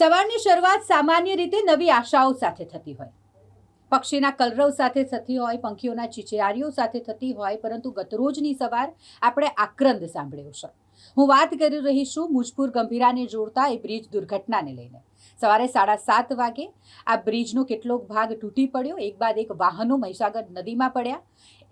સવારની શરૂઆત સામાન્ય રીતે નવી આશાઓ સાથે થતી હોય. પક્ષીના કલરવ સાથે થતી હોય, પંખીઓના ચીચિયારીઓ સાથે થતી હોય, પરંતુ ગતરોજની સવાર આપણે આક્રંદ સાંભળ્યો છે. હું વાત કરી રહી છું મુજપુર ગંભીરાને જોડતા એ બ્રિજ દુર્ઘટનાને લઈને. સવારે સાડા સાત વાગે આ બ્રિજનો કેટલોક ભાગ તૂટી પડ્યો. એક બાદ એક વાહનો મહીસાગર નદીમાં પડ્યા.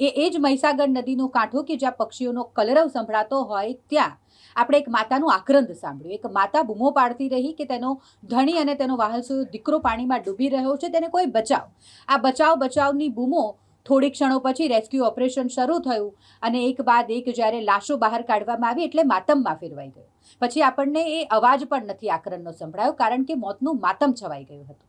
એ એ જ મહીસાગર નદીનો કાંઠો કે જ્યાં પક્ષીઓનો કલરવ સંભળાતો હોય ત્યાં આપણે એક માતાનું આક્રંદ સાંભળ્યું. એક માતા બૂમો પાડતી રહી કે તેનો ધણી અને તેનો વાહસો દીકરો પાણીમાં ડૂબી રહ્યો છે, તેને કોઈ બચાવ. આ બચાવ બચાવની બૂમો થોડી ક્ષણો પછી રેસ્ક્યુ ઓપરેશન શરૂ થયું અને એક બાદ એક જ્યારે લાશો બહાર કાઢવામાં આવી એટલે માતમમાં ફેરવાઈ ગયો. પછી આપણને એ અવાજ પણ નથી આકરણનો સંભળાયો કારણ કે મોતનું માતમ છવાઈ ગયું હતું.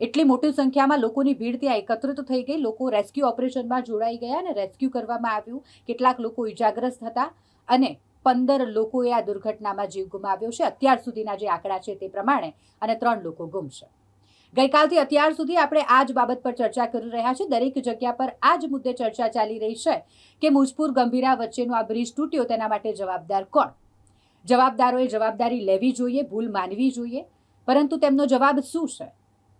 એટલી મોટી સંખ્યામાં લોકોની ભીડ ત્યાં એકત્રિત થઈ ગઈ. લોકો રેસ્ક્યુ ઓપરેશનમાં જોડાઈ ગયા અને રેસ્ક્યુ કરવામાં આવ્યું. કેટલાક લોકો ઇજાગ્રસ્ત હતા અને પંદર લોકોએ આ દુર્ઘટનામાં જીવ ગુમાવ્યો છે. અત્યાર સુધીના જે આંકડા છે તે પ્રમાણે અને ત્રણ લોકો ગુમ છે ગઈકાલથી અત્યાર સુધી આપણે આ જ બાબત પર ચર્ચા કરી રહ્યા છે દરેક જગ્યા પર આ જ મુદ્દે ચર્ચા ચાલી રહી છે કે મુજપુર ગંભીરા વચ્ચેનો આ બ્રિજ તૂટ્યો તેના માટે જવાબદાર કોણ? જવાબદારોએ જવાબદારી લેવી જોઈએ, ભૂલ માનવી જોઈએ. પરંતુ તેમનો જવાબ શું છે?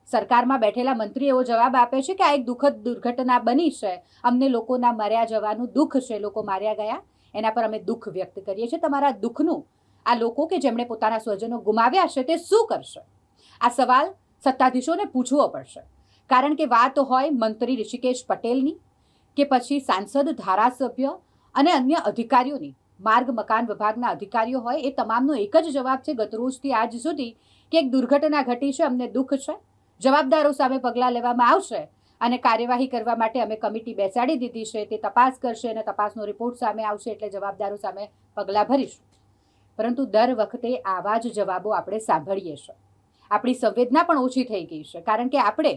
સરકારમાં બેઠેલા મંત્રી એવો જવાબ આપે છે કે આ એક દુઃખદ દુર્ઘટના બની છે. અમને લોકોના મર્યા જવાનું દુઃખ છે. લોકો માર્યા ગયા. એના પર અમે દુઃખ વ્યક્ત કરીએ છીએ. તમારા દુઃખનું આ લોકો કે જેમણે પોતાના સ્વજનો ગુમાવ્યા છે તે શું કરશે? આ સવાલ સત્તાધીશોને પૂછવો પડશે. કારણ કે વાત હોય મંત્રી ઋષિકેશ પટેલની, કે પછી સાંસદ ધારાસભ્ય અને અન્ય અધિકારીઓની. માર્ગ મકાન વિભાગના અધિકારીઓ હોય એ તમામનો એક જ જવાબ છે ગતરોજથી આજ સુધી કે એક દુર્ઘટના ઘટી છે, અમને દુઃખ છે. જવાબદારો સામે પગલાં લેવામાં આવશે અને કાર્યવાહી કરવા માટે અમે કમિટી બેસાડી દીધી છે, તે તપાસ કરશે અને તપાસનો રિપોર્ટ સામે આવશે એટલે જવાબદારો સામે પગલાં ભરીશું. પરંતુ દર વખતે આવા જ જવાબો આપણે સાંભળીએ છીએ. આપણી સંવેદના પણ ઓછી થઈ ગઈ છે. કારણ કે આપણે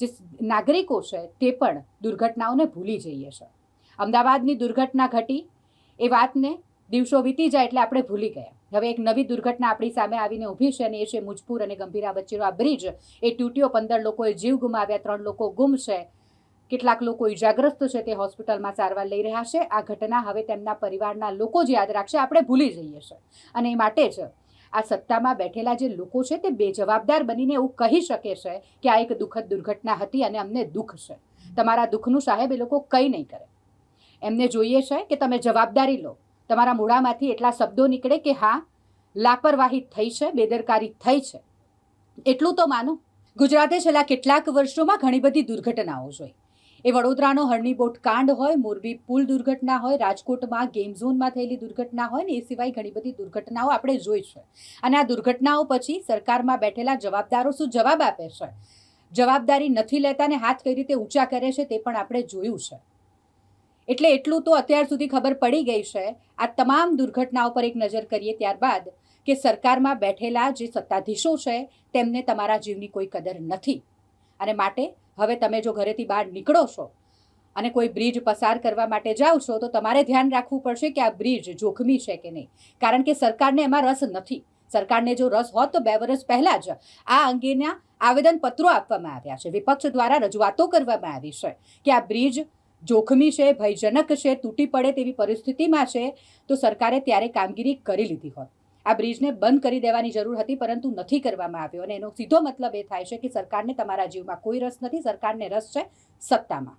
જે નાગરિકો છે તે પણ દુર્ઘટનાઓને ભૂલી જઈએ છે. અમદાવાદની દુર્ઘટના ઘટી, એ વાતને દિવસો વીતી જાય એટલે આપણે ભૂલી ગયા. હવે એક નવી દુર્ઘટના આપણી સામે આવીને ઊભી છે અને એ છે મુજપુર અને ગંભીરા વચ્ચેનો આ બ્રિજ. એ તૂટ્યો, પંદર લોકોએ જીવ ગુમાવ્યા, ત્રણ લોકો ગુમ છે. કેટલાક લોકો ઇજાગ્રસ્ત છે, તે હોસ્પિટલમાં સારવાર લઈ રહ્યા છે. આ ઘટના હવે તેમના પરિવારના લોકો જ યાદ રાખશે. આપણે ભૂલી જઈએ છીએ અને એ માટે જ આ સત્તામાં બેઠેલા જે લોકો છે તે બેજવાબદાર બનીને એવું કહી શકે છે કે આ એક દુઃખદ દુર્ઘટના હતી અને અમને દુઃખ છે. તમારા દુઃખનું સાહેબ એ લોકો કંઈ નહીં કરે. એમને જોઈએ છે કે તમે જવાબદારી લો. તમારા મોઢામાંથી એટલા શબ્દો નીકળે કે હા, લાપરવાહી થઈ છે, બેદરકારી થઈ છે. એટલું તો માનો. ગુજરાતે છેલ્લા કેટલાક વર્ષોમાં ઘણી બધી દુર્ઘટનાઓ જોઈ. એ વડોદરાનો હરણીબોટ કાંડ હોય, મોરબી પુલ દુર્ઘટના હોય, રાજકોટમાં ગેમ ઝોનમાં થયેલી દુર્ઘટના હોય ને એ સિવાય ઘણી બધી દુર્ઘટનાઓ આપણે જોઈ છે. અને આ દુર્ઘટનાઓ પછી સરકારમાં બેઠેલા જવાબદારો શું જવાબ આપે છે? જવાબદારી નથી લેતા ને હાથ કઈ રીતે ઊંચા કરે છે તે પણ આપણે જોયું છે. એટલે એટલું તો અત્યાર સુધી ખબર પડી ગઈ છે. આ તમામ દુર્ઘટનાઓ પર એક નજર કરીએ ત્યારબાદ કે સરકારમાં બેઠેલા જે સત્તાધીશો છે તેમને તમારા જીવની કોઈ કદર નથી. અને માટે હવે તમે જો ઘરેથી બહાર નીકળો છો અને કોઈ બ્રિજ પસાર કરવા માટે જાઓ છો, તો તમારે ધ્યાન રાખવું પડશે કે આ બ્રિજ જોખમી છે કે નહીં. કારણ કે સરકારને એમાં રસ નથી. સરકારને જો રસ હોત તો બે વર્ષ પહેલાં જ આ અંગેના આવેદનપત્રો આપવામાં આવ્યા છે. વિપક્ષ દ્વારા રજૂઆતો કરવામાં આવી છે કે આ બ્રિજ જોખમી છે, ભયજનક છે, તૂટી પડે તેવી પરિસ્થિતિમાં છે, તો સરકારે ત્યારે કામગીરી કરી લીધી હોત. આ બ્રિજને બંધ કરી દેવાની જરૂર હતી, પરંતુ નથી કરવામાં આવ્યો. અને એનો સીધો મતલબ એ થાય છે કે સરકારને તમારા જીવમાં કોઈ રસ નથી, સરકારને રસ છે સત્તામાં.